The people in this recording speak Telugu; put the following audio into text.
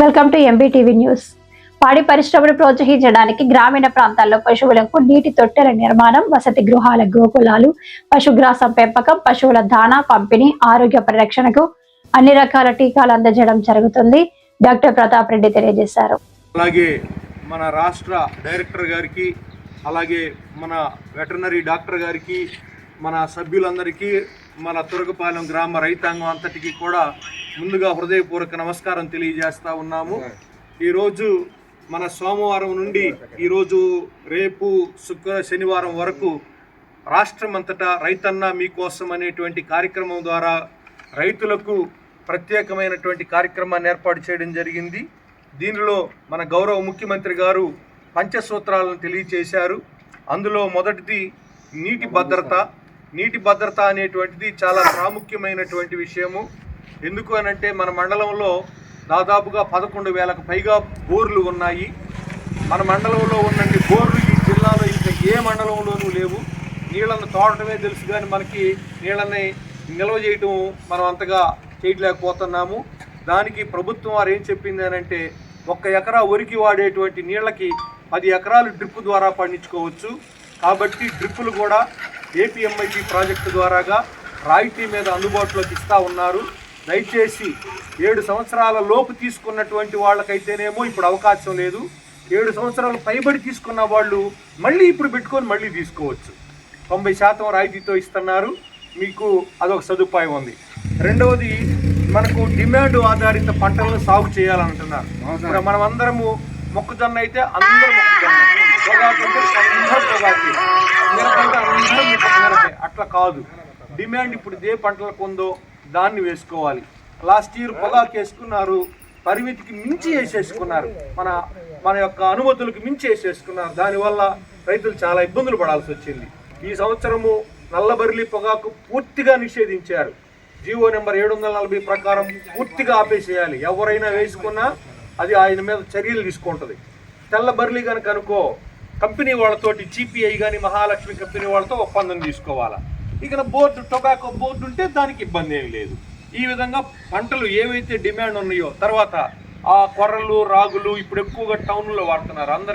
వెల్కమ్ టు ఎంబీటీవీ న్యూస్ పాడి పరిశ్రమను ప్రోత్సహించడానికి గ్రామీణ ప్రాంతాల్లో పశువులకు నీటి తొట్టెల నిర్మాణం వసతి గృహాల గోకులాలు పశుగ్రాసం పెంపకం పశువుల దాణా పంపిణీ ఆరోగ్య పరిరక్షణకు అన్ని రకాల టీకాలు అందజేయడం జరుగుతుంది. డాక్టర్ ప్రతాప్ రెడ్డి తెలియజేశారు. అలాగే మన రాష్ట్ర డైరెక్టర్ గారికి అలాగే మన వెటర్నరీ డాక్టర్ గారికి మన సభ్యులందరికీ మన తురగపాలెం గ్రామ రైతాంగం అంతటికి కూడా ముందుగా హృదయపూర్వక నమస్కారం తెలియజేస్తా ఉన్నాము. ఈరోజు మన సోమవారం నుండి ఈరోజు రేపు శుక్ర శనివారం వరకు రాష్ట్రం అంతటా రైతన్న మీకోసం అనేటువంటి కార్యక్రమం ద్వారా రైతులకు ప్రత్యేకమైనటువంటి కార్యక్రమాన్ని ఏర్పాటు చేయడం జరిగింది. దీనిలో మన గౌరవ ముఖ్యమంత్రి గారు పంచసూత్రాలను తెలియచేశారు. అందులో మొదటిది నీటి భద్రత నీటి భద్రత అనేటువంటిది చాలా ప్రాముఖ్యమైనటువంటి విషయము. ఎందుకు అనంటే మన మండలంలో దాదాపుగా పదకొండు వేలకు పైగా బోర్లు ఉన్నాయి. మన మండలంలో ఉన్నన్ని బోర్లు ఈ జిల్లాలో ఇంకా ఏ మండలంలోనూ లేవు. నీళ్ళను తోడటమే తెలుసు కానీ మనకి నీళ్ళని నిల్వ చేయటం మనం అంతగా చేయలేకపోతున్నాము. దానికి ప్రభుత్వం వారు ఏం చెప్పింది అని అంటే ఒక్క ఎకరా వరికి వాడేటువంటి నీళ్ళకి పది ఎకరాలు డ్రిప్ ద్వారా పండించుకోవచ్చు. కాబట్టి డ్రిప్పులు కూడా ఏపీఎంఐపి ప్రాజెక్టు ద్వారాగా రాయితీ మీద అందుబాటులోకి ఇస్తూ ఉన్నారు. దయచేసి ఏడు సంవత్సరాల లోపు తీసుకున్నటువంటి వాళ్ళకైతేనేమో ఇప్పుడు అవకాశం లేదు. ఏడు సంవత్సరాలు పైబడి తీసుకున్న వాళ్ళు మళ్ళీ ఇప్పుడు పెట్టుకొని మళ్ళీ తీసుకోవచ్చు. తొంభై శాతం రాయితీతో ఇస్తున్నారు. మీకు అదొక సదుపాయం ఉంది. రెండవది మనకు డిమాండ్ ఆధారిత పంటలను సాగు చేయాలంటున్నారు. ఇప్పుడు మనం అందరము మొక్కజొన్న అయితే అందరూ మొక్కజొన్న. పొగాకు అందరూ పొగాకు మిరప అయితే అందరూ మిరప- మిరపే. అట్లా కాదు. డిమాండ్ ఇప్పుడు ఏ పంటలకు ఉందో దాన్ని వేసుకోవాలి. లాస్ట్ ఇయర్ పొగాకు వేసుకున్నారు పరిమితికి మించి వేసేసుకున్నారు. మన మన యొక్క అనుమతులకు మించి వేసేసుకున్నారు. దానివల్ల రైతులు చాలా ఇబ్బందులు పడాల్సి వచ్చింది. ఈ సంవత్సరము నల్లబరిలి పొగాకు పూర్తిగా నిషేధించారు. జీవో నెంబర్ ఏడు వందల నలభై ప్రకారం పూర్తిగా ఆపేసేయాలి. ఎవరైనా వేసుకున్నా అది ఆయన మీద చర్యలు తీసుకుంటుంది. తెల్ల బర్లీ కనుక అనుకో కంపెనీ వాళ్ళతోటి జీపీఐ కానీ మహాలక్ష్మి కంపెనీ వాళ్ళతో ఒప్పందం తీసుకోవాలా? ఇక బోర్డు టొబాకో బోర్డు ఉంటే దానికి ఇబ్బంది ఏమి లేదు. ఈ విధంగా పంటలు ఏవైతే డిమాండ్ ఉన్నాయో తర్వాత ఆ కొర్రలు రాగులు ఇప్పుడు ఎక్కువగా టౌన్లో వాడుతున్నారు. అందరు